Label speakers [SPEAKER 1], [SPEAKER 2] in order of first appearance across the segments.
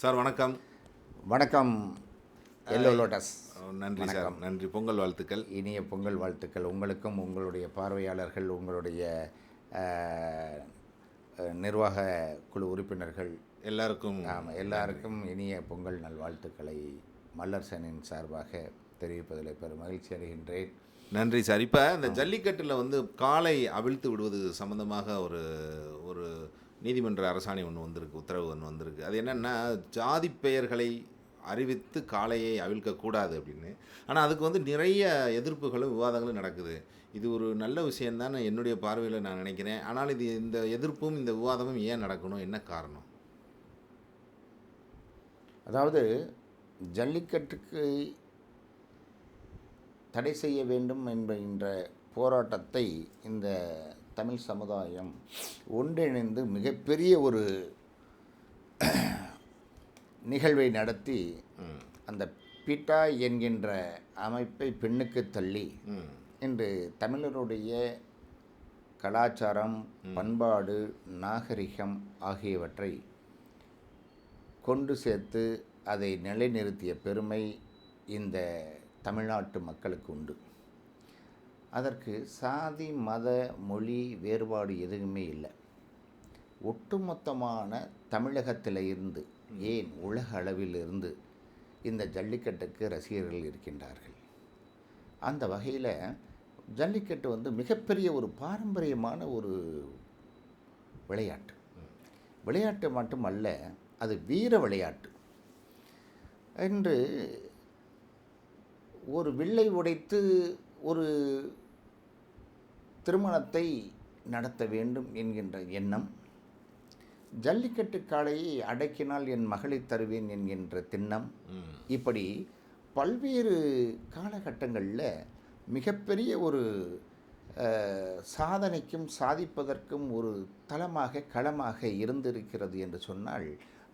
[SPEAKER 1] Sir வணக்கம்.
[SPEAKER 2] வணக்கம். Hello Lotus.
[SPEAKER 1] நன்றி சார். நன்றி. பொங்கல் வாழ்த்துக்கள்.
[SPEAKER 2] இனிய பொங்கல் வாழ்த்துக்கள். உங்களுக்கும் உங்களுடைய பார்வையாளர்கள் உங்களுடைய நிர்வாக குழு உறுப்பினர்கள்.
[SPEAKER 1] எல்லாருக்கும்
[SPEAKER 2] ஆமாம் எல்லாருக்கும் இனிய பொங்கல் நல்வாழ்த்துக்களை மல்லர்சனின் சார்பாக தெரிவிப்பதில் பெரும் மகிழ்ச்சி அடைகின்றேன்.
[SPEAKER 1] நன்றி சார். இப்போ இந்த ஜல்லிக்கட்டில் வந்து காலை அவிழ்த்து விடுவது சம்மந்தமாக ஒரு ஒரு நீதிமன்ற அரசாணை ஒன்று வந்திருக்கு உத்தரவு ஒன்று வந்திருக்கு. அது என்னென்னா ஜாதி பெயர்களை அறிவித்து காளையை அவிழ்க்கக்கூடாது அப்படின்னு. ஆனால் அதுக்கு வந்து நிறைய எதிர்ப்புகளும் விவாதங்களும் நடக்குது. இது ஒரு நல்ல விஷயந்தான் என்னுடைய பார்வையில் நான் நினைக்கிறேன். ஆனால் இது இந்த எதிர்ப்பும் இந்த விவாதமும் ஏன் நடக்கணும்? என்ன காரணம்?
[SPEAKER 2] அதாவது ஜல்லிக்கட்டுக்கு தடை செய்ய வேண்டும் என்கின்ற போராட்டத்தை இந்த தமிழ் சமுதாயம் ஒன்றிணைந்து மிகப்பெரிய ஒரு நிகழ்வை நடத்தி அந்த பிட்டா என்கின்ற அமைப்பை பெண்ணுக்கு தள்ளி இன்று தமிழருடைய கலாச்சாரம் பண்பாடு நாகரிகம் ஆகியவற்றை கொண்டு சேர்த்து அதை நிலைநிறுத்திய பெருமை இந்த தமிழ்நாட்டு மக்களுக்கு உண்டு. அதற்கு சாதி மத மொழி வேறுபாடு எதுவுமே இல்லை. ஒட்டுமொத்தமான தமிழகத்தில் இருந்து ஏன் உலக அளவில் இருந்து இந்த ஜல்லிக்கட்டுக்கு ரசிகர்கள் இருக்கின்றார்கள்? அந்த வகையில் ஜல்லிக்கட்டு வந்து மிகப்பெரிய ஒரு பாரம்பரியமான ஒரு விளையாட்டு. விளையாட்டு மட்டுமல்ல அது வீர விளையாட்டு. என்று ஒரு வில்லை உடைத்து ஒரு திருமணத்தை நடத்த வேண்டும் என்கின்ற எண்ணம். ஜல்லிக்கட்டு காளையை அடக்கினால் என் மகளை தருவேன் என்கின்ற திண்ணம். இப்படி பல்வேறு காலகட்டங்களில் மிகப்பெரிய ஒரு சாதனைக்கும் சாதிப்பதற்கும் ஒரு தளமாக களமாக இருந்திருக்கிறது என்று சொன்னால்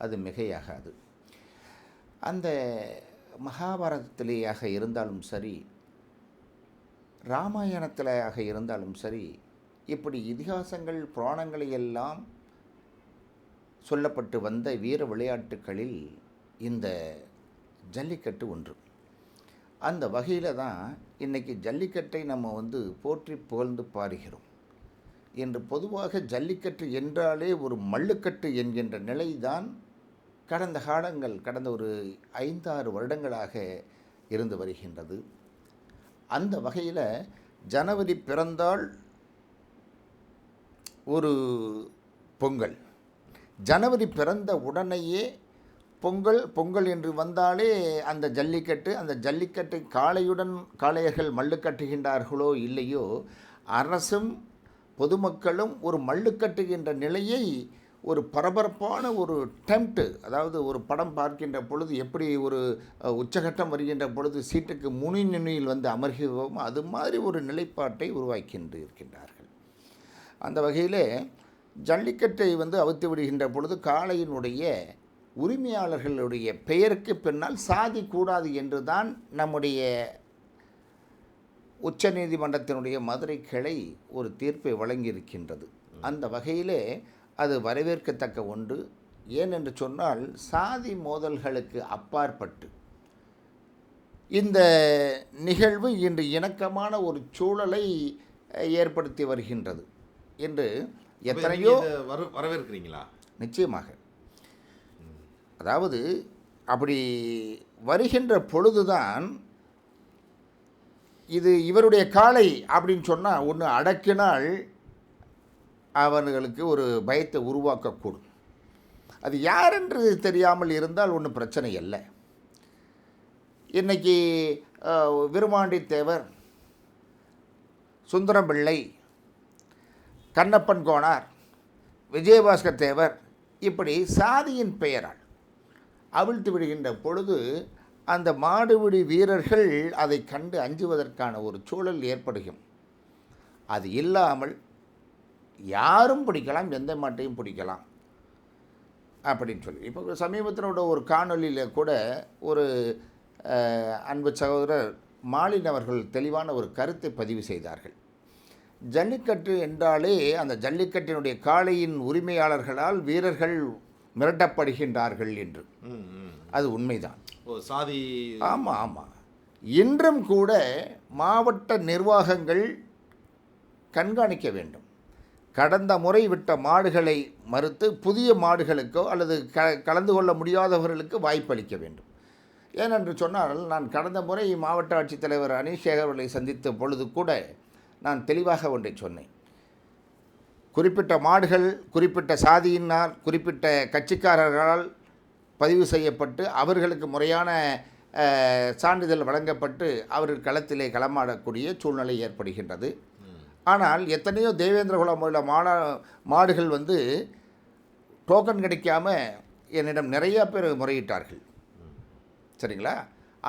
[SPEAKER 2] அது மிகையாகாது. அந்த மகாபாரதத்திலேயாக இருந்தாலும் சரி ராமாயணத்திலேயாக இருந்தாலும் சரி இப்படி இதிகாசங்கள் புராணங்களை எல்லாம் சொல்லப்பட்டு வந்த வீர விளையாட்டுகளில் இந்த ஜல்லிக்கட்டு ஒன்று. அந்த வகையில் தான் இன்றைக்கி ஜல்லிக்கட்டை நம்ம வந்து போற்றி புகழ்ந்து பாருகிறோம் என்று பொதுவாக ஜல்லிக்கட்டு என்றாலே ஒரு மல்லுக்கட்டு என்கின்ற நிலைதான் கடந்த காலங்கள் கடந்த ஒரு ஐந்தாறு வருடங்களாக இருந்து வருகின்றது. அந்த வகையில் ஜனவரி பிறந்தால் ஒரு பொங்கல். ஜனவரி பிறந்த உடனேயே பொங்கல் பொங்கல் என்று வந்தாலே அந்த ஜல்லிக்கட்டு அந்த ஜல்லிக்கட்டை காளையுடன் காளையர்கள் மல்லு கட்டுகின்றார்களோ இல்லையோ அரசும் பொதுமக்களும் ஒரு மல்லு கட்டுகின்ற நிலையை ஒரு பரபரப்பான ஒரு டெம்ட்டு அதாவது ஒரு படம் பார்க்கின்ற பொழுது எப்படி ஒரு உச்சகட்டம் வருகின்ற பொழுது சீட்டுக்கு முனி நுனியில் வந்து அமர்கிறோமோ அது மாதிரி ஒரு நிலைப்பாட்டை உருவாக்கின்று இருக்கின்றார்கள். அந்த வகையில் ஜல்லிக்கட்டை வந்து அவித்து விடுகின்ற பொழுது காளையினுடைய உரிமையாளர்களுடைய பெயருக்கு பின்னால் சாதி கூடாது என்று தான் நம்முடைய உச்சநீதிமன்றத்தினுடைய மதுரை கிளை ஒரு தீர்ப்பை வழங்கியிருக்கின்றது. அந்த வகையிலே அது வரவேற்கத்தக்க ஒன்று. ஏனென்று சொன்னால் சாதி மோதல்களுக்கு அப்பாற்பட்டு. இந்த நிகழ்வு இன்று இணக்கமான ஒரு சூழலை ஏற்படுத்தி வருகின்றது. என்று எத்தனையோ
[SPEAKER 1] வரவேற்கிறீங்களா?
[SPEAKER 2] நிச்சயமாக. அதாவது அப்படி வருகின்ற பொழுதுதான் இது இவருடைய காலை அப்படின்னு சொன்னால் ஒன்று அடக்கினால் அவர்களுக்கு ஒரு பயத்தை உருவாக்கக்கூடும். அது யார் என்று தெரியாமல் இருந்தால் ஒன்றும் பிரச்சனை இல்லை இன்னைக்கு விருமாண்டித்தேவர் சுந்தரம்பிள்ளை தேவர் பிள்ளை கண்ணப்பன் கோனார் விஜயபாஸ்கர் தேவர் இப்படி சாதியின் பெயரால் அவிழ்த்து விடுகின்ற பொழுது அந்த மாடுபிடி வீரர்கள் அதை கண்டு அஞ்சுவதற்கான ஒரு சூழல் ஏற்படுகும் அது இல்லாமல் யாரும் பிடிக்கலாம் எந்த மாட்டையும் பிடிக்கலாம் அப்படின்னு சொல்லி. இப்போ சமீபத்தில் ஒரு காணொளியில் கூட ஒரு அன்பு சகோதரர் மாலின் அவர்கள் தெளிவான ஒரு கருத்தை பதிவு செய்தார்கள். ஜல்லிக்கட்டு என்றாலே அந்த ஜல்லிக்கட்டினுடைய காளையின் உரிமையாளர்களால் வீரர்கள் மிரட்டப்படுகின்றார்கள் என்று. அது உண்மைதான்.
[SPEAKER 1] ஓ சாதி
[SPEAKER 2] ஆமாம் ஆமாம் இன்றும் கூட மாவட்ட நிர்வாகங்கள் கண்காணிக்க வேண்டும். கடந்த முறை விட்ட மாடுகளை மறுத்து புதிய மாடுகளுக்கோ அல்லது க கலந்து கொள்ள முடியாதவர்களுக்கு வாய்ப்பளிக்க வேண்டும். ஏனென்று சொன்னால் நான் கடந்த முறை மாவட்ட ஆட்சித்தலைவர் அனீஷ் அவர்களை சந்தித்த பொழுது கூட நான் தெளிவாக ஒன்றை சொன்னேன். குறிப்பிட்ட மாடுகள் குறிப்பிட்ட சாதியினால் குறிப்பிட்ட கட்சிக்காரர்களால் பதிவு செய்யப்பட்டு அவர்களுக்கு முறையான சான்றிதழ் வழங்கப்பட்டு அவர்கள் களத்திலே களமாடக்கூடிய சூழ்நிலை ஏற்படுகின்றது. ஆனால் எத்தனையோ தேவேந்திரகுல உள்ள மாட மாடுகள் வந்து டோக்கன் கிடைக்காம என்னிடம் நிறையா பேர் முறையிட்டார்கள். சரிங்களா?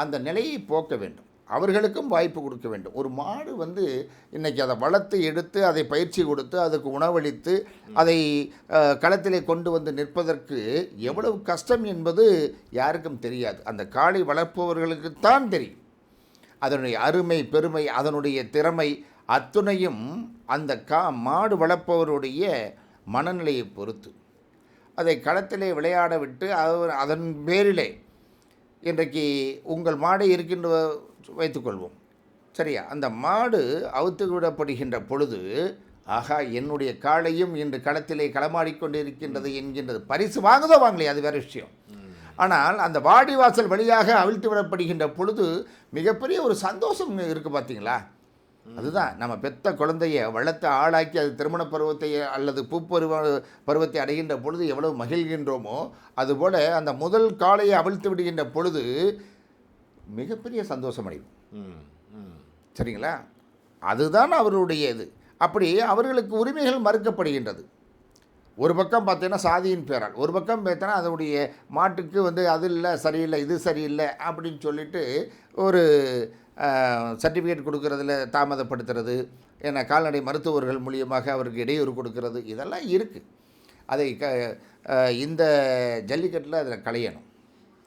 [SPEAKER 2] அந்த நிலையை போக்க வேண்டும். அவர்களுக்கும் வாய்ப்பு கொடுக்க வேண்டும். ஒரு மாடு வந்து இன்றைக்கி அதை வளர்த்து எடுத்து அதை பயிற்சி கொடுத்து அதுக்கு உணவளித்து அதை களத்திலே கொண்டு வந்து நிற்பதற்கு எவ்வளவு கஷ்டம் என்பது யாருக்கும் தெரியாது. அந்த காளை வளர்ப்பவர்களுக்குத்தான் தெரியும். அதனுடைய அருமை பெருமை அதனுடைய திறமை அத்துணையும் அந்த கா மாடு வளர்ப்பவருடைய மனநிலையை பொறுத்து. அதை களத்திலே விளையாட விட்டு அவர் அதன் பேரிலே இன்றைக்கு உங்கள் மாடு இருக்கின்ற வைத்துக்கொள்வோம் சரியா? அந்த மாடு அவுத்து விடப்படுகின்ற பொழுது ஆகா என்னுடைய காளையும் இன்று களத்திலே களமாடிக்கொண்டு இருக்கின்றது என்கின்றது. பரிசு வாங்குதோ வாங்கலையே? அது வேறு விஷயம். ஆனால் அந்த வாடிவாசல் வழியாக அவிழ்த்து விடப்படுகின்ற பொழுது மிகப்பெரிய ஒரு சந்தோஷம் இருக்குது பார்த்தீங்களா அதுதான் நம்ம பெத்த குழந்தைய வளர்த்து ஆளாக்கி அது திருமண பருவத்தை அல்லது பூப்பருவ பருவத்தை அடைகின்ற பொழுது எவ்வளவு மகிழ்கின்றோமோ அதுபோல் அந்த முதல் காளையை அவிழ்த்து விடுகின்ற பொழுது மிகப்பெரிய சந்தோஷம் அடையும். சரிங்களா? அதுதான் அவருடைய இது அப்படி அவர்களுக்கு உரிமைகள் மறுக்கப்படுகின்றது. ஒரு பக்கம் பார்த்தீங்கன்னா சாதியின் பேரால் ஒரு பக்கம் பார்த்தோன்னா அதனுடைய மாட்டுக்கு வந்து அது இல்லை சரியில்லை இது சரியில்லை அப்படின்னு சொல்லிட்டு ஒரு சர்டிஃபிகேட் கொடுக்கறதுல தாமதப்படுத்துறது ஏன்னா கால்நடை மருத்துவர்கள் மூலியமாக அவருக்கு இடையூறு கொடுக்கறது இதெல்லாம் இருக்குது அதை க இந்த ஜல்லிக்கட்டில் அதில் களையணும்.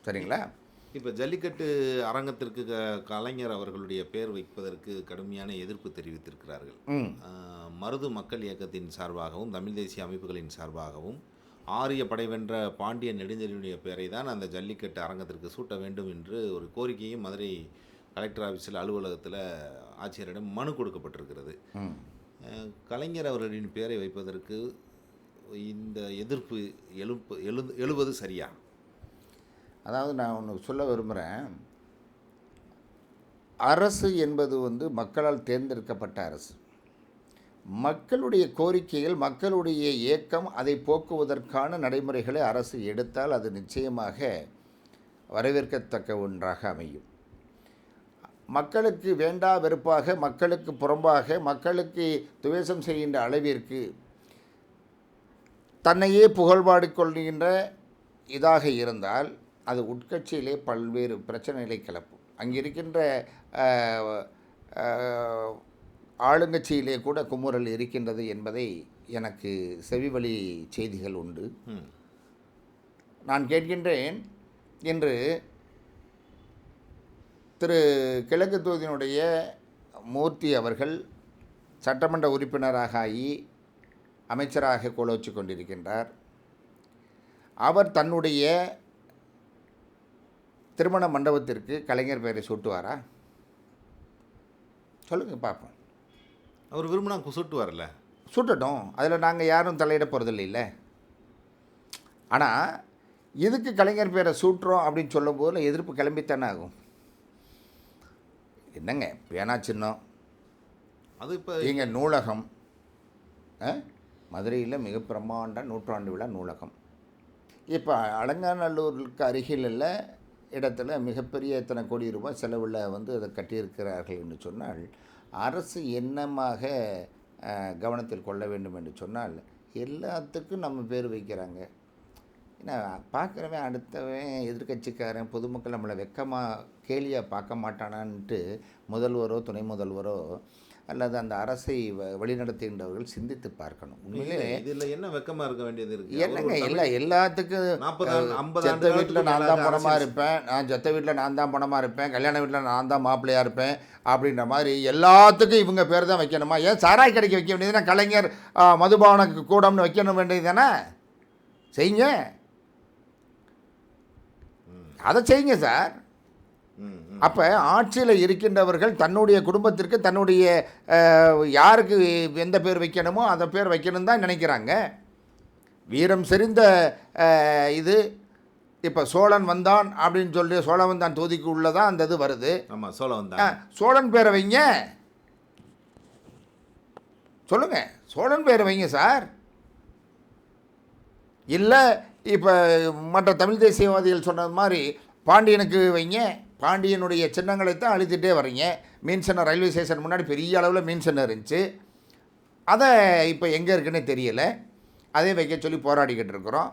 [SPEAKER 2] சரிங்களா?
[SPEAKER 1] இப்போ ஜல்லிக்கட்டு அரங்கத்திற்கு க- கலைஞர் அவர்களுடைய பெயர் வைப்பதற்கு கடுமையான எதிர்ப்பு தெரிவித்திருக்கிறார்கள். மருது மக்கள் இயக்கத்தின் சார்பாகவும் தமிழ் தேசிய அமைப்புகளின் சார்பாகவும் ஆரிய படை வென்ற பாண்டிய நெடுஞ்செழியனுடைய பெயரை தான் அந்த ஜல்லிக்கட்டு அரங்கத்திற்கு சூட்ட வேண்டும் என்று ஒரு கோரிக்கையும் மதுரை கலெக்டர் ஆஃபீஸில் அலுவலகத்தில் ஆட்சியரிடம் மனு கொடுக்கப்பட்டிருக்கிறது. கலைஞர் அவர்களின் பெயரை வைப்பதற்கு இந்த எதிர்ப்பு எழுப்பு எழு எழுவது சரியா?
[SPEAKER 2] அதாவது நான் ஒன்று சொல்ல விரும்புகிறேன் அரசு என்பது வந்து மக்களால் தேர்ந்தெடுக்கப்பட்ட அரசு. மக்களுடைய கோரிக்கைகள் மக்களுடைய ஏக்கம் அதை போக்குவதற்கான நடைமுறைகளை அரசு எடுத்தால் அது நிச்சயமாக வரவேற்கத்தக்க ஒன்றாக அமையும். மக்களுக்கு வேண்டா வெறுப்பாக மக்களுக்கு புறம்பாக மக்களுக்கு துவேஷம் செய்கின்ற அளவிற்கு தன்னையே புகழ்பாடு கொள்கின்ற இதாக இருந்தால் அது உட்கட்சியிலே பல்வேறு பிரச்சனைகளை கிளப்பும். அங்கிருக்கின்ற ஆளுங்கட்சியிலே கூட குமுறல் இருக்கின்றது என்பதை எனக்கு செவிவழி செய்திகள் உண்டு. நான் கேட்கின்றேன் இன்று திரு கிழக்கு தொகுதியினுடைய மூர்த்தி அவர்கள் சட்டமன்ற உறுப்பினராக ஆகி அமைச்சராக கோலோச்சு கொண்டிருக்கின்றார். அவர் தன்னுடைய திருமண மண்டபத்திற்கு கலைஞர் பெயரை சூட்டுவாரா? சொல்லுங்கள் பார்ப்போம்.
[SPEAKER 1] அவர் விரும்பினா சுட்டு வரல
[SPEAKER 2] சுட்டட்டும். அதில் நாங்கள் யாரும் தலையிட போகிறதில்ல ஆனால் இதுக்கு கலைஞர் பேரை சூட்டுறோம் அப்படின்னு சொல்லும்போது எதிர்ப்பு கிளம்பித்தானே ஆகும். என்னங்க பேனா சின்னம்?
[SPEAKER 1] அது இப்போ
[SPEAKER 2] இங்கே நூலகம். மதுரையில் மிக பிரம்மாண்ட நூற்றாண்டு விழா நூலகம். இப்போ அலங்காநல்லூருக்கு அருகில் உள்ள இடத்துல மிகப்பெரிய இத்தனை கோடி ரூபாய் செலவில் வந்து அதை கட்டியிருக்கிறார்கள் என்று சொன்னால் அரசு என்னமாக கவனத்தில் கொள்ள வேண்டும் என்று சொன்னால் எல்லாத்துக்கும் நம்ம பேர் வைக்கிறாங்க. ஏன்னா பார்க்குறவன் அடுத்தவன் எதிர்க்கட்சிக்காரன் பொதுமக்கள் நம்மளை வெக்கமாக கேலியாக பார்க்க மாட்டானான்ட்டு முதல்வரோ துணை முதல்வரோ அல்லது அந்த அரசை வழிநடத்துகின்றவர்கள் சிந்தித்து பார்க்கணும். உண்மையிலே
[SPEAKER 1] இதுல என்ன வெக்கமா இருக்க வேண்டியது இருக்கு?
[SPEAKER 2] என்னங்க இல்லை எல்லாத்துக்கும்
[SPEAKER 1] நாற்பது
[SPEAKER 2] செத்த வீட்டில் நான் தான் பணமாக இருப்பேன். நான் செத்த வீட்டில் நான் தான் பணமாக இருப்பேன். கல்யாண வீட்டில் நான் தான் மாப்பிள்ளையாக இருப்பேன். அப்படின்ற மாதிரி எல்லாத்துக்கும் இவங்க பேர் தான் வைக்கணுமா? ஏன் சாராய் கடைக்கு வைக்க வேண்டியதுனா கலைஞர் அஹ், மதுபான கூடம்னு வைக்கணும் வேண்டியது தானே செய்யுங்க அதை செய்யுங்க சார். அப்போ ஆட்சியில் இருக்கின்றவர்கள் தன்னுடைய குடும்பத்திற்கு தன்னுடைய யாருக்கு எந்த பேர் வைக்கணுமோ அந்த பேர் வைக்கணும் தான் நினைக்கிறாங்க. வீரம் செறிந்த இது இப்போ சோழன் வந்தான் அப்படின்னு சொல்லி சோழன் வந்தான் தொகுதிக்கு உள்ளதான் அந்த இது வருது.
[SPEAKER 1] ஆமாம் சோழ
[SPEAKER 2] ஆ,
[SPEAKER 1] வந்தாங்க
[SPEAKER 2] சோழன் பேரை வைங்க. சொல்லுங்க சோழன் பேரை வைங்க சார். இல்லை இப்போ மற்ற தமிழ் தேசியவாதிகள் சொன்னது மாதிரி பாண்டியனுக்கு வைங்க. பாண்டியனுடைய சின்னங்களை தான் அழுத்திட்டே வர்றீங்க மீன் சின்னம் ரயில்வே ஸ்டேஷன் முன்னாடி பெரிய அளவில் மீன் சின்னம் இருந்துச்சு. அதை இப்போ எங்கே இருக்குன்னு தெரியலை. அதே வைக்க சொல்லி போராடிக்கிட்டு இருக்கிறோம்.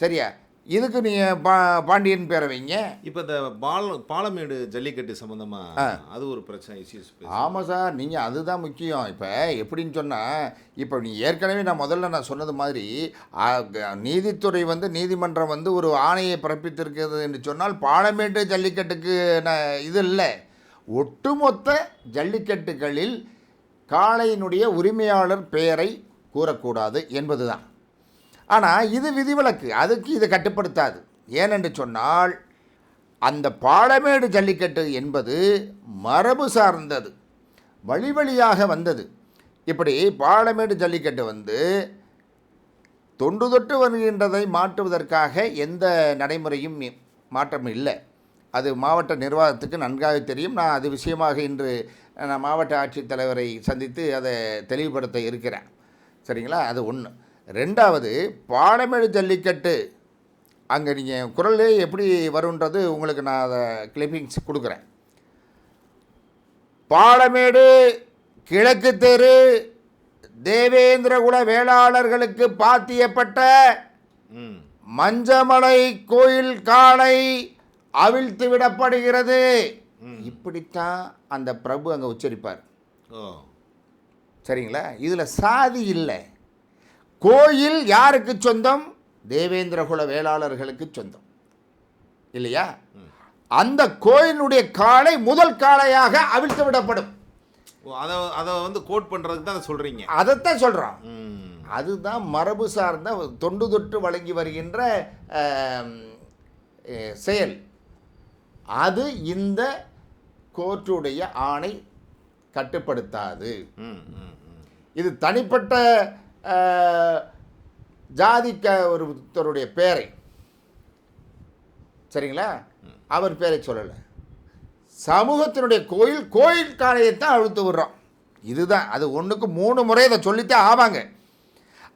[SPEAKER 2] சரியா? இதுக்கு நீங்கள் பா பாண்டியன் பேரை வைங்க.
[SPEAKER 1] இப்போ இந்த பால பாலமேடு ஜல்லிக்கட்டு சம்மந்தமா
[SPEAKER 2] ஆ.
[SPEAKER 1] அது ஒரு பிரச்சனை இஷ்யூஸ்
[SPEAKER 2] ஆமாம் சார் நீங்கள் அதுதான் முக்கியம். இப்போ எப்படின்னு சொன்னால் இப்போ நீ ஏற்கனவே நான் முதல்ல நான் சொன்னது மாதிரி நீதித்துறை வந்து நீதிமன்றம் வந்து ஒரு ஆணையை பிறப்பித்திருக்கிறது என்று சொன்னால் பாலமேட்டு ஜல்லிக்கட்டுக்கு நான் இது இல்லை. ஒட்டுமொத்த ஜல்லிக்கட்டுகளில் காளையினுடைய உரிமையாளர் பெயரை கூறக்கூடாது என்பது தான் ஆனால் இது விதிவிலக்கு. அதுக்கு இதை கட்டுப்படுத்தாது. ஏனென்று சொன்னால் அந்த பாலமேடு ஜல்லிக்கட்டு என்பது மரபு சார்ந்தது. வழி வழியாக வந்தது. இப்படி பாலமேடு ஜல்லிக்கட்டு வந்து தொன்று தொட்டு வருகின்றதை மாற்றுவதற்காக எந்த நடைமுறையும் மாற்றம் இல்லை. அது மாவட்ட நிர்வாகத்துக்கு நன்காக தெரியும். நான் அது விஷயமாக இன்று நான் மாவட்ட ஆட்சித்தலைவரை சந்தித்து அதை தெளிவுபடுத்த இருக்கிறேன். சரிங்களா? அது ஒன்று ரெண்டாவது பாலமேடு ஜல்லிக்கட்டு. அங்கே நீங்கள் குரலே எப்படி வருன்றது உங்களுக்கு நான் அதை கிளிப்பிங்ஸ் கொடுக்குறேன். பாலமேடு கிழக்கு தெரு தேவேந்திரகுல வேளாளர்களுக்கு பாத்தியப்பட்ட மஞ்சமலை கோயில் காளை அவிழ்த்து விடப்படுகிறது. இப்படித்தான் அந்த பிரபு அங்கே உச்சரிப்பார்.
[SPEAKER 1] ஓ.
[SPEAKER 2] சரிங்களா? இதில் சாதி இல்லை. கோயில் யாருக்கு சொந்தம்? தேவேந்திரகுல வேளாளர்களுக்கு சொந்தம். இல்லையா? அந்த கோயிலுடைய காளை முதல் காளையாக அவிழ்த்து விடப்படும்.
[SPEAKER 1] அதை அதை வந்து கோட் பண்ணுறதுக்கு தான் அதை சொல்கிறீங்க
[SPEAKER 2] அதைத்தான் சொல்கிறோம் அதுதான் மரபு சார்ந்த தொண்டு தொட்டு வழங்கி வருகின்ற செயல். அது இந்த கோர்ட்டுடைய ஆணை கட்டுப்படுத்தாது.
[SPEAKER 1] ம் ம் ம்.
[SPEAKER 2] இது தனிப்பட்ட ஜாதிக்க ஒருத்தருடைய பேரை. சரிங்களா? அவர் பேரை சொல்லலை. சமூகத்தினுடைய கோயில் கோயில் காளையைத்தான் அழுத்து விடுறோம் இதுதான் அது ஒன்றுக்கு மூணு முறை இதை சொல்லித்தான் ஆவாங்க.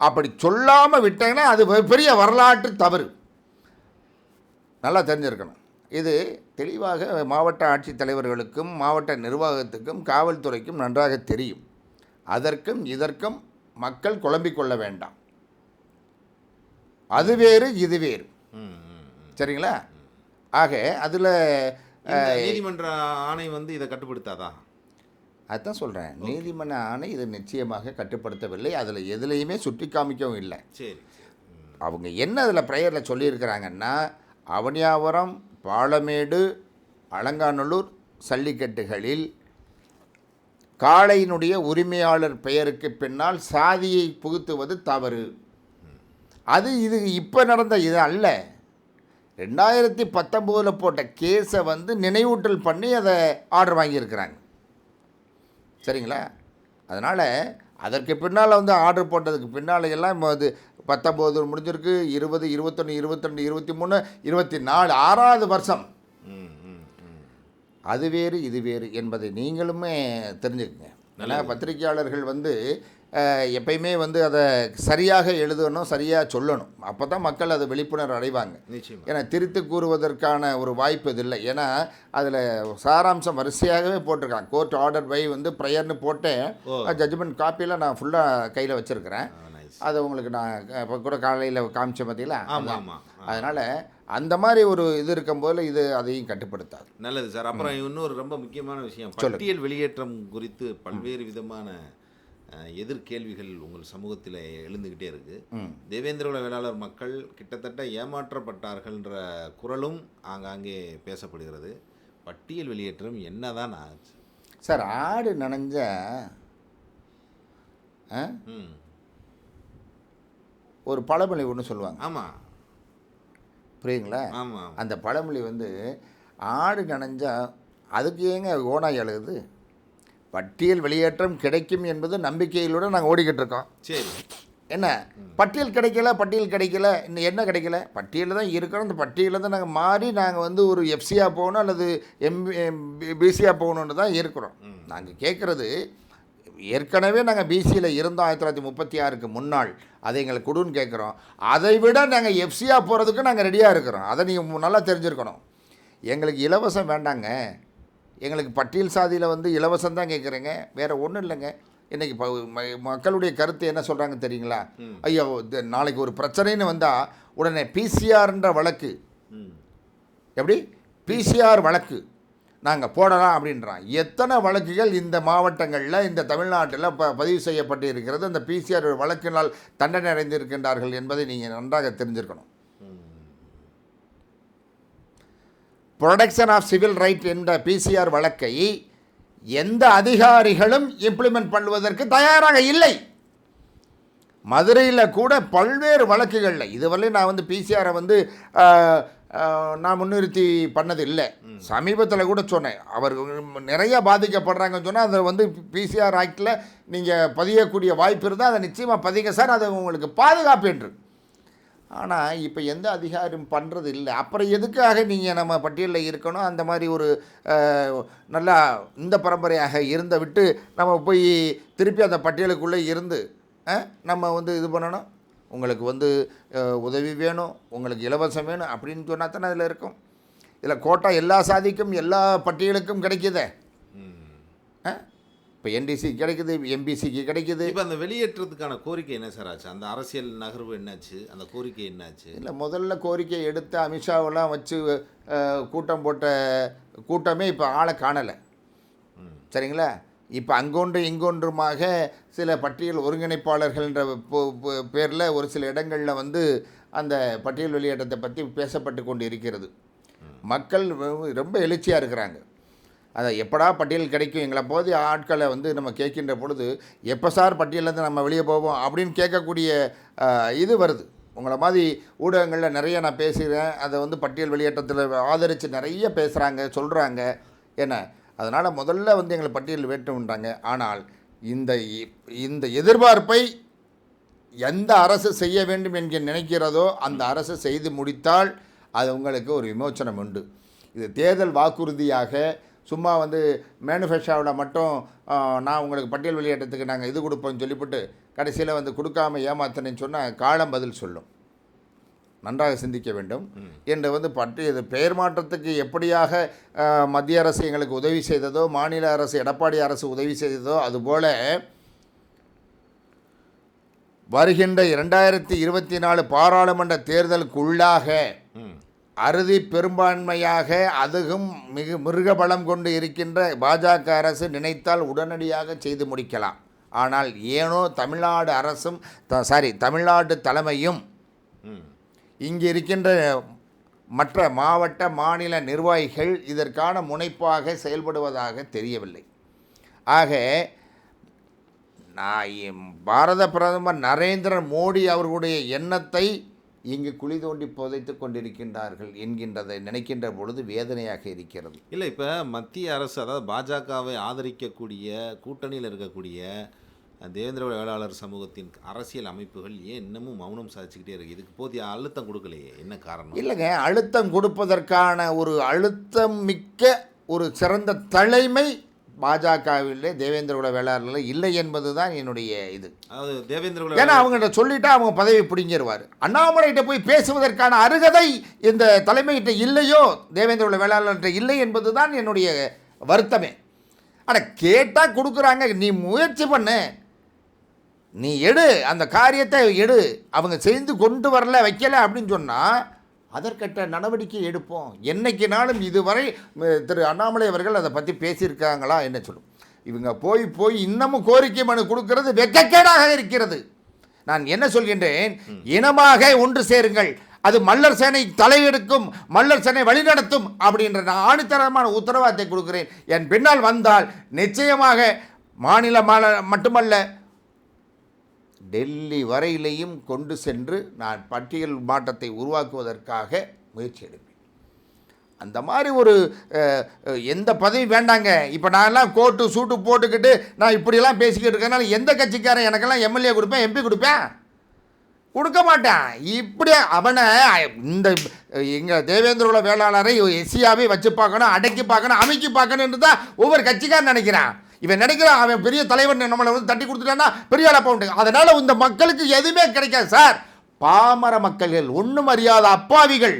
[SPEAKER 2] அப்படி சொல்லாமல் விட்டாங்கன்னா அது பெரிய வரலாற்று தவறு. நல்லா தெரிஞ்சிருக்கணும். இது தெளிவாக மாவட்ட ஆட்சித்தலைவர்களுக்கும் மாவட்ட நிர்வாகத்துக்கும் காவல்துறைக்கும் நன்றாக தெரியும். அதற்கும் இதற்கும் மக்கள் குழம்பிக் கொள்ள வேண்டாம். அது வேறு இது வேறு. சரிங்களா? ஆக அதில்
[SPEAKER 1] நீதிமன்ற ஆணை வந்து இதை கட்டுப்படுத்தாதா?
[SPEAKER 2] அதான் சொல்கிறேன் நீதிமன்ற ஆணை இது நிச்சயமாக கட்டுப்படுத்தவில்லை. அதில் எதுலேயுமே சுட்டி காமிக்கவும் இல்லை.
[SPEAKER 1] சரி
[SPEAKER 2] அவங்க என்ன அதில் ப்ரேயரில் சொல்லியிருக்கிறாங்கன்னா அவனியாபுரம் பாலமேடு அலங்காநல்லூர் சல்லிக்கட்டுகளில் காளையினுடைய உரிமையாளர் பெயருக்கு பின்னால் சாதியை புகுத்துவது தவறு. அது இது இப்போ நடந்த இது அல்ல. ரெண்டாயிரத்தி பத்தொம்போதில் போட்ட கேஸை வந்து நினைவூட்டல் பண்ணி அதை ஆர்டர் வாங்கியிருக்கிறாங்க. சரிங்களா? அதனால் அதற்கு பின்னால் வந்து ஆர்டர் போட்டதுக்கு பின்னால் எல்லாம் அது பத்தொம்போது முடிஞ்சிருக்கு இருபது இருபத்தொன்று இருபத்தெண்டு இருபத்தி மூணு இருபத்தி நாலு ஆறாவது வருஷம்.
[SPEAKER 1] ம்.
[SPEAKER 2] அது வேறு இது வேறு என்பதை நீங்களுமே தெரிஞ்சுக்கங்க. ஏன்னா பத்திரிகையாளர்கள் வந்து எப்பயுமே வந்து அதை சரியாக எழுதணும் சரியாக சொல்லணும். அப்போ தான் மக்கள் அதை விழிப்புணர்வு அடைவாங்க. ஏன்னா திருத்து கூறுவதற்கான ஒரு வாய்ப்பு இது இல்லை. ஏன்னா அதில் சாராம்சம் வரிசையாகவே போட்டிருக்காங்க. கோர்ட் ஆர்டர் பை வந்து ப்ரையர்னு போட்டேன். ஜட்ஜ்மெண்ட் காப்பியில் நான் ஃபுல்லாக கையில் வச்சுருக்கிறேன். அதை உங்களுக்கு நான் இப்போ கூட காலையில் காமிச்ச பார்த்தீங்களா
[SPEAKER 1] ஆமாம் ஆமாம்
[SPEAKER 2] அதனால் அந்த மாதிரி ஒரு இது இருக்கும்போது இது அதையும் கட்டுப்படுத்தாது.
[SPEAKER 1] நல்லது சார். அப்புறம் இன்னொரு ரொம்ப முக்கியமான விஷயம். பட்டியல் வெளியேற்றம் குறித்து பல்வேறு விதமான எதிர்கேள்விகள் உங்கள் சமூகத்தில் எழுந்துக்கிட்டே இருக்கு.
[SPEAKER 2] ம்.
[SPEAKER 1] தேவேந்திரகுல வேளாளர் மக்கள் கிட்டத்தட்ட ஏமாற்றப்பட்டார்கள்ன்ற குரலும் ஆங்காங்கே பேசப்படுகிறது. பட்டியல் வெளியேற்றம் என்னதான் ஆச்சு?
[SPEAKER 2] சார் ஆடு நனைஞ்ச ஒரு பழமொழி ஒன்று சொல்லுவாங்க.
[SPEAKER 1] ஆமாம்
[SPEAKER 2] புரியுங்களா அந்த பழமொழி வந்து ஆடு நனைஞ்சா அதுக்கு ஏங்க ஓனாய் அழுகுது? பட்டியல் வெளியேற்றம் கிடைக்கும் என்பது நம்பிக்கையிலோட நாங்கள் ஓடிக்கிட்டு இருக்கோம்.
[SPEAKER 1] சரி.
[SPEAKER 2] என்ன? பட்டியல் கிடைக்கல பட்டியல் கிடைக்கல இன்னும் என்ன கிடைக்கல? பட்டியலில் தான் இருக்கிறோம். அந்த பட்டியலில் தான் நாங்கள் மாறி நாங்கள் வந்து ஒரு எஃப்சியாக போகணும் அல்லது எம் பிசியாக போகணுன்னு தான் இருக்கிறோம். நாங்கள் கேட்குறது ஏற்கனவே நாங்கள் பிசியில் இருந்தோம் ஆயிரத்தி தொள்ளாயிரத்தி முப்பத்தி ஆறுக்கு முன்னாள். அதை எங்களுக்கு கொடுன்னு கேட்குறோம். அதை விட நாங்கள் எஃப்சியாக போகிறதுக்கு நாங்கள் ரெடியாக இருக்கிறோம். அதை நீங்கள் நல்லா தெரிஞ்சிருக்கணும். எங்களுக்கு இலவசம் வேண்டாங்க. எங்களுக்கு பட்டியல் சாதியில் வந்து இலவசம் தான் கேட்குறேங்க. வேறு ஒன்றும் இல்லைங்க. இன்றைக்கி மக்களுடைய கருத்து என்ன சொல்கிறாங்க தெரியுங்களா? ஐயோ நாளைக்கு ஒரு பிரச்சனைன்னு வந்தால் உடனே பிசிஆர்ன்ற வழக்கு. எப்படி? பிசிஆர் வழக்கு. நாங்கள் போடலாம் அப்படின்றான். எத்தனை வழக்குகள் இந்த மாவட்டங்களில் இந்த தமிழ்நாட்டில் ப பதிவு செய்யப்பட்டு இருக்கிறது அந்த பிசிஆர் வழக்கினால் தண்டனை அடைந்திருக்கின்றார்கள் என்பதை நீங்கள் நன்றாக தெரிஞ்சிருக்கணும். ப்ரொடக்ஷன் ஆஃப் சிவில் ரைட் என்ற பிசிஆர் வழக்கை எந்த அதிகாரிகளும் இம்ப்ளிமெண்ட் பண்ணுவதற்கு தயாராக இல்லை. மதுரையில் கூட பல்வேறு வழக்குகளில் இதுவரை நான் வந்து பிசிஆரை வந்து நான் முன்னிறுத்தி பண்ணது இல்லை. சமீபத்தில் கூட சொன்னேன். அவர் நிறைய பாதிக்கப்படுறாங்கன்னு சொன்னால் அதை வந்து பிசிஆர் ஆக்டில் நீங்கள் பதியக்கூடிய வாய்ப்பு இருந்தால் அதை நிச்சயமாக பதிங்க சார். அது உங்களுக்கு பாதுகாப்பு என்று. ஆனால் இப்போ எந்த அதிகாரியும் பண்ணுறது இல்லை. அப்புறம் எதுக்காக நீங்கள் நம்ம பட்டியலில் இருக்கணும்? அந்த மாதிரி ஒரு நல்லா இந்த பரம்பரையாக இருந்த விட்டு நம்ம போய் திருப்பி அந்த பட்டியலுக்குள்ளே இருந்து நம்ம வந்து இது பண்ணணும்? உங்களுக்கு வந்து உதவி வேணும் உங்களுக்கு இலவசம் வேணும் அப்படின்னு சொன்னா தானே அதில் இருக்கும். இதில் கோட்டா எல்லா சாதிக்கும் எல்லா பட்டியலுக்கும் கிடைக்குதே. இப்போ என்டிசி கிடைக்குது எம்பிசிக்கு கிடைக்குது.
[SPEAKER 1] இப்போ அந்த வெளியேற்றத்துக்கான கோரிக்கை என்ன சார் ஆச்சு? அந்த அரசியல் நகர்வு என்னாச்சு? அந்த கோரிக்கை என்னாச்சு?
[SPEAKER 2] இல்லை முதல்ல கோரிக்கை எடுத்து அமித்ஷாவெல்லாம் வச்சு கூட்டம் போட்ட கூட்டமே இப்போ ஆளை காணலை.
[SPEAKER 1] ம்.
[SPEAKER 2] சரிங்களா? இப்போ அங்கொன்று இங்கொன்றுமாக சில பட்டியல் ஒருங்கிணைப்பாளர்கள்ன்ற பேரில் ஒரு சில இடங்களில் வந்து அந்த பட்டியல் வெளியேற்றத்தை பற்றி பேசப்பட்டு கொண்டு இருக்கிறது மக்கள் ரொம்ப- எழுச்சியாக இருக்கிறாங்க. அதை எப்படா பட்டியல் கிடைக்கும்? எங்களை போது ஆட்களை வந்து நம்ம கேட்கின்ற பொழுது எப்போ சார் பட்டியலேருந்து நம்ம வெளியே போவோம்? அப்படின்னு கேட்கக்கூடிய இது வருது. உங்களை மாதிரி ஊடகங்களில் நிறைய நான் பேசுகிறேன் அதை வந்து பட்டியல் வெளியேற்றத்தில் ஆதரித்து நிறைய பேசுகிறாங்க சொல்கிறாங்க என்ன? அதனால் முதல்ல வந்து எங்களை பட்டியல் வேட்டும்ன்றாங்க ஆனால் இந்த இந்த எதிர்பார்ப்பை எந்த அரசு செய்ய வேண்டும் என்று நினைக்கிறதோ அந்த அரசு செய்து முடித்தால் அது உங்களுக்கு ஒரு விமோச்சனம் உண்டு. இது தேர்தல் வாக்குறுதியாக சும்மா வந்து மேனுஃபேக்சராவில் மட்டும் நான் உங்களுக்கு பட்டியல் வெளியேற்றத்துக்கு நாங்கள் இது கொடுப்போம்னு சொல்லிவிட்டு கடைசியில் வந்து கொடுக்காம ஏமாத்தினேன்னு சொன்னால் காலம் பதில் சொல்லும். நன்றாக சிந்திக்க வேண்டும். என்று வந்து பற்றி இது பெயர் மாற்றத்துக்கு எப்படியாக மத்திய அரசு எங்களுக்கு உதவி செய்ததோ மாநில அரசு எடப்பாடி அரசு உதவி செய்ததோ அதுபோல வருகின்ற இரண்டாயிரத்தி இருபத்தி நாலு பாராளுமன்ற தேர்தலுக்குள்ளாக அறுதி பெரும்பான்மையாக அதுவும் மிகு மிருகபலம் கொண்டு இருக்கின்ற பாஜக அரசு நினைத்தால் உடனடியாக செய்து முடிக்கலாம். ஆனால் ஏனோ தமிழ்நாடு அரசும் த சாரி தமிழ்நாடு தலைமையும் இங்கே இருக்கின்ற மற்ற மாவட்ட மாநில நிர்வாகிகள் இதற்கான முனைப்பாக செயல்படுவதாக தெரியவில்லை. ஆக நான் பாரத பிரதமர் நரேந்திர மோடி அவர்களுடைய எண்ணத்தை இங்கு குழி தோண்டி புதைத்து கொண்டிருக்கின்றார்கள் என்கின்றதை நினைக்கின்ற பொழுது வேதனையாக இருக்கிறது.
[SPEAKER 1] இல்லை இப்போ மத்திய அரசு அதாவது பாஜகவை ஆதரிக்கக்கூடிய கூட்டணியில் இருக்கக்கூடிய தேவேந்திர வேளாளர் சமூகத்தின் அரசியல் அமைப்புகள் ஏன் இன்னமும் மௌனம் சாதிச்சுக்கிட்டே இருக்கு? இதுக்கு போதிய அழுத்தம் கொடுக்கலையே. என்ன காரணம்?
[SPEAKER 2] இல்லைங்க அழுத்தம் கொடுப்பதற்கான ஒரு அழுத்தம் மிக்க ஒரு சிறந்த தலைமை பாஜகவிலே தேவேந்திர வேளாளர்கள் இல்லை என்பது தான் என்னுடைய இது.
[SPEAKER 1] அதாவது தேவேந்திர
[SPEAKER 2] ஏன்னா அவங்ககிட்ட சொல்லிட்டா அவங்க பதவி பிடிங்கிருவார். அண்ணாமலைகிட்ட போய் பேசுவதற்கான அருகதை இந்த தலைமைகிட்ட இல்லையோ தேவேந்திர வேளாளர்கிட்ட இல்லை என்பது தான் என்னுடைய வருத்தமே. ஆனால் கேட்டால் கொடுக்குறாங்க நீ முயற்சி பண்ணு. நீ எடு அந்த காரியத்தை எடு. அவங்க செய்து கொண்டு வரல வைக்கல அப்படின்னு சொன்னால் அதற்கட்ட நடவடிக்கை எடுப்போம். என்னைக்குனாலும் இதுவரை திரு அண்ணாமலை அவர்கள் அதை பற்றி பேசியிருக்காங்களா என்ன சொல்லும்? இவங்க போய் போய் இன்னமும் கோரிக்கை மனு கொடுக்கிறது வெக்கக்கேடாக இருக்கிறது. நான் என்ன சொல்கின்றேன்? இனமாக ஒன்று சேருங்கள். அது மல்லர் சேனை தலையெடுக்கும் மல்லர் சேனை வழிநடத்தும் அப்படின்ற நான் ஆணித்தரமான உத்தரவாதத்தை கொடுக்கிறேன். என் பின்னால் வந்தால் நிச்சயமாக மாநில மட்டுமல்ல டெல்லி வரையிலையும் கொண்டு சென்று நான் பட்டியல் மாற்றத்தை உருவாக்குவதற்காக முயற்சி எடுப்பேன். அந்த மாதிரி ஒரு எந்த பதவி வேண்டாங்க. இப்போ நான்லாம் கோட்டு சூட்டு போட்டுக்கிட்டு நான் இப்படியெல்லாம் பேசிக்கிட்டு இருக்கனால எந்த கட்சிக்காரன் எனக்கெல்லாம் எம்எல்ஏ கொடுப்பேன் எம்பி கொடுப்பேன்? கொடுக்க மாட்டேன். இப்படி அவனை இந்த எங்கள் தேவேந்திரோட வேளாளரை எஸ்சியாவே வச்சு பார்க்கணும் அடக்கி பார்க்கணும் அமைக்கி பார்க்கணுன்னு தான் ஒவ்வொரு கட்சிக்காரன் நினைக்கிறான். இவன் நினைக்கிறான் அவன் பெரிய தலைவன் நம்மளை வந்து தட்டி கொடுத்துட்டான்னா பெரிய ஆளா போட்டு அதனால் இந்த மக்களுக்கு எதுவுமே கிடைக்காது சார் பாமர மக்கள்கள் ஒன்றும் அறியாத அப்பாவிகள்.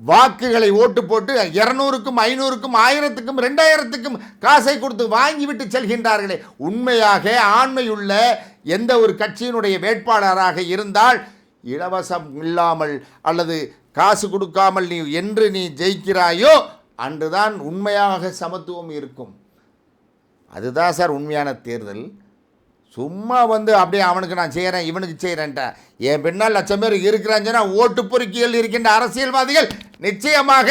[SPEAKER 2] வாக்குகளை ஓட்டு போட்டு இரநூறுக்கும் ஐநூறுக்கும் ஆயிரத்துக்கும் ரெண்டாயிரத்துக்கும் காசை கொடுத்து வாங்கிவிட்டு செல்கின்றார்களே. உண்மையாக ஆண்மையுள்ள எந்த ஒரு கட்சியினுடைய வேட்பாளராக இருந்தால் இலவசம் இல்லாமல் அல்லது காசு கொடுக்காமல் நீ என்று நீ ஜெயிக்கிறாயோ அன்றுதான் உண்மையாக சமத்துவம் இருக்கும். அதுதான் சார் உண்மையான தேர்தல். சும்மா வந்து அப்படியே அவனுக்கு நான் செய்கிறேன் இவனுக்கு செய்கிறேன்ட்ட என் பின்னால் லட்சம் பேர் இருக்கிறாங்கன்னா ஓட்டு பொறுக்கியில் இருக்கின்ற அரசியல்வாதிகள் நிச்சயமாக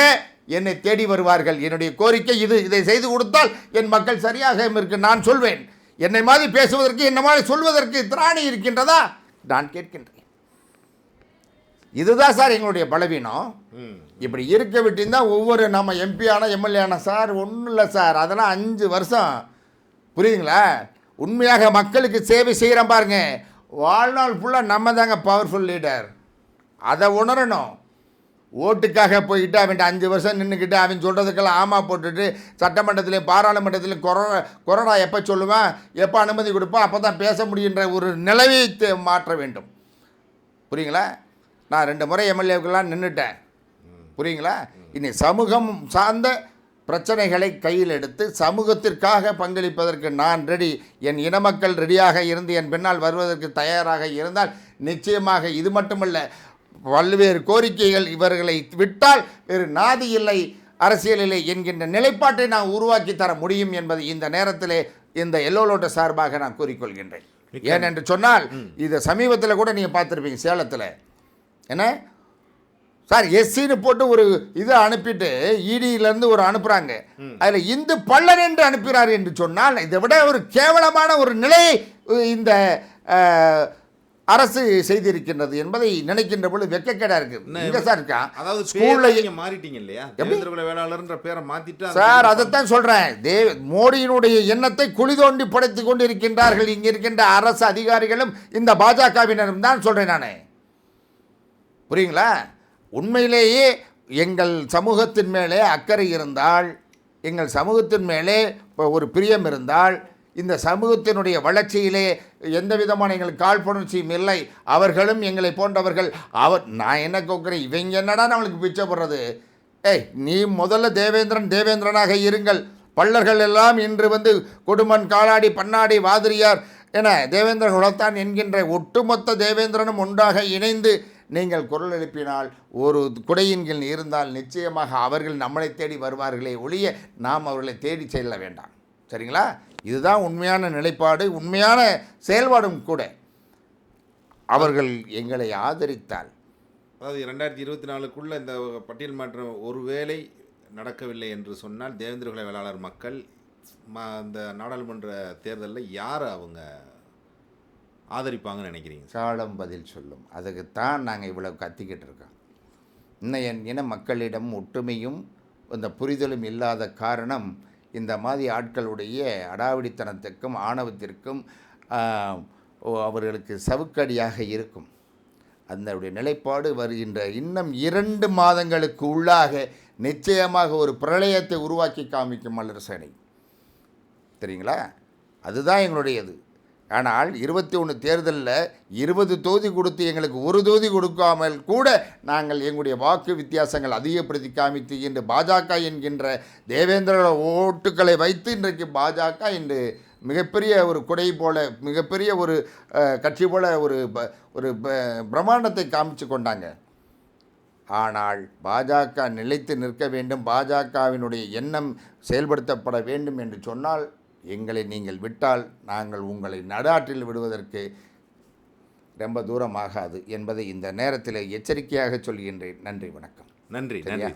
[SPEAKER 2] என்னை தேடி வருவார்கள். என்னுடைய கோரிக்கை இது. இதை செய்து கொடுத்தால் என் மக்கள் சரியாக இருக்கு. நான் சொல்வேன். என்னை மாதிரி பேசுவதற்கு என்ன மாதிரி சொல்வதற்கு திராணி இருக்கின்றதா? நான் கேட்கின்றேன். இதுதான் சார் எங்களுடைய பலவீனம். இப்படி இருக்க விட்டிருந்தா ஒவ்வொரு நம்ம எம்பி ஆன எம்எல்ஏ ஆன சார் ஒன்றும் இல்லை சார். அதெல்லாம் அஞ்சு வருஷம். புரியுதுங்களா? உண்மையாக மக்களுக்கு சேவை செய்கிறோம் பாருங்க. வாழ்நாள் ஃபுல்லாக நம்ம தாங்க பவர்ஃபுல் லீடர் அதை உணரணும். ஓட்டுக்காக போயிட்டு அவன் அஞ்சு வருஷம் நின்றுக்கிட்டு அவன் சொல்கிறதுக்கெல்லாம் ஆமா போட்டுட்டு சட்டமன்றத்திலையும் பாராளுமன்றத்திலையும் கொரோனா கொரோனா எப்போ சொல்லுவேன்? எப்போ அனுமதி கொடுப்பான்? அப்போ தான் பேச முடியுன்ற ஒரு நிலவை மாற்ற வேண்டும். புரியுங்களா? நான் ரெண்டு முறை எம்எல்ஏக்கெல்லாம் நின்றுட்டேன் புரியுங்களா? இனி சமூகம் சார்ந்த பிரச்சனைகளை கையில் எடுத்து சமூகத்திற்காக பங்களிப்பதற்கு நான் ரெடி என் இனமக்கள் ரெடியாக இருந்து என் பின்னால் வருவதற்கு தயாராக இருந்தால் நிச்சயமாக இது மட்டுமல்ல பல்வேறு கோரிக்கைகள் இவர்களை விட்டால் வேறு நாதி இல்லை. அரசியல் இல்லை என்கின்ற நிலைப்பாட்டை நான் உருவாக்கி தர முடியும் என்பதை இந்த நேரத்திலே இந்த எல்லோலோட்ட சார்பாக நான் கூறிக்கொள்கின்றேன். ஏனென்று சொன்னால் இது சமீபத்தில் கூட நீங்கள் பார்த்துருப்பீங்க சேலத்தில். என்ன? சார் எஸ்சின்னு போட்டு ஒரு இதை அனுப்பிட்டு இடியிலேருந்து ஒரு அனுப்புகிறாங்க அதில் இந்து பள்ளன் என்று அனுப்புகிறார் என்று சொன்னால் இதை விட ஒரு கேவலமான ஒரு நிலையை இந்த அரசு செய்திருக்கின்றது என்பதை நினைக்கின்ற பொழுது வெக்கக்கேடா இருக்கு. இங்க சார் இருக்கா?
[SPEAKER 1] அதாவது
[SPEAKER 2] ஸ்கூல்ல
[SPEAKER 1] நீங்க மாறிட்டீங்க இல்லையா? தேவேந்திர வேளாளர்ன்ற பேரை மாத்திட்டு
[SPEAKER 2] சார் அதைத்தான் சொல்றேன். தேவ மோடியினுடைய எண்ணத்தை குழி தோண்டி படைத்துக் கொண்டு இருக்கின்றார்கள் இங்க இருக்கின்ற அரசு அதிகாரிகளும் இந்த பாஜகவினரும் தான் சொல்றேன் நான். புரியுங்களா? உண்மையிலேயே எங்கள் சமூகத்தின் மேலே அக்கறை இருந்தால் எங்கள் சமூகத்தின் மேலே ஒரு பிரியம் இருந்தால் இந்த சமூகத்தினுடைய வளர்ச்சியிலே எந்த விதமான எங்களுக்கு காழ்ப்புணர்ச்சியும் இல்லை. அவர்களும் எங்களை போன்றவர்கள். அவர் நான் என்ன கோக்குறேன்? இவங்க என்னடா நம்மளுக்கு பிச்சை போடுறது? ஏய் நீ முதல்ல தேவேந்திரன் தேவேந்திரனாக இருங்கள். பள்ளர்கள் எல்லாம் இன்று வந்து கொடுமன் காலாடி பன்னாடி வாதிரியார் என தேவேந்திர குலத்தான் என்கின்ற ஒட்டுமொத்த தேவேந்திரனும் ஒன்றாக இணைந்து நீங்கள் குரல் எழுப்பினால் ஒரு குடையின் கீழ் இருந்தால் நிச்சயமாக அவர்கள் நம்மளை தேடி வருவார்களே ஒழிய நாம் அவர்களை தேடி செல்ல வேண்டாம். சரிங்களா? இதுதான் உண்மையான நிலைப்பாடு உண்மையான செயல்பாடும் கூட. அவர்கள் எங்களை ஆதரித்தால்.
[SPEAKER 1] அதாவது ரெண்டாயிரத்தி இருபத்தி நாலுக்குள்ளே இந்த பட்டியல் மாற்றம் ஒருவேளை நடக்கவில்லை என்று சொன்னால் தேவேந்திர குல வேளாளர் மக்கள் ம- அந்த நாடாளுமன்ற தேர்தலில் யார் அவங்க ஆதரிப்பாங்கன்னு நினைக்கிறீங்க
[SPEAKER 2] காலம் பதில் சொல்லும். அதுக்குத்தான் நாங்கள் இவ்வளவு கத்திக்கிட்டு இருக்கோம். இன்னும் என் இன மக்களிடம் ஒற்றுமையும் இந்த புரிதலும் இல்லாத காரணம் இந்த மாதிரி ஆட்களுடைய அடாவடித்தனத்திற்கும் ஆணவத்திற்கும் ஓ- அவர்களுக்கு சவுக்கடியாக இருக்கும். அதனுடைய நிலைப்பாடு வருகின்ற இன்னும் இரண்டு மாதங்களுக்கு உள்ளாக நிச்சயமாக ஒரு பிரளயத்தை உருவாக்கி காமிக்கும் மலரசனை சரிங்களா அதுதான் எங்களுடையது. ஆனால் இருபத்தி ஒன்று தேர்தலில் இருபது தொகுதி கொடுத்து எங்களுக்கு ஒரு தொகுதி கொடுக்காமல் கூட நாங்கள் எங்களுடைய வாக்கு வித்தியாசங்கள் அதிகப்படுத்தி காமித்து இன்று பாஜக என்கின்ற தேவேந்திர ஓட்டுக்களை வைத்து இன்றைக்கு பாஜக இன்று மிகப்பெரிய ஒரு குடை போல மிகப்பெரிய ஒரு கட்சி போல ஒரு ப- ஒரு ப- பிரம்மாண்டத்தை காமிச்சு கொண்டாங்க. ஆனால் பாஜக நிலைத்து நிற்க வேண்டும் பாஜகவினுடைய எண்ணம் செயல்படுத்தப்பட வேண்டும் என்று சொன்னால் எங்களை நீங்கள் விட்டால் நாங்கள் உங்களை நடாற்றில் விடுவதற்கு ரொம்ப தூரம் ஆகாது என்பதை இந்த நேரத்தில் எச்சரிக்கையாக சொல்கின்றேன். நன்றி வணக்கம்.
[SPEAKER 1] நன்றி? நன்றி.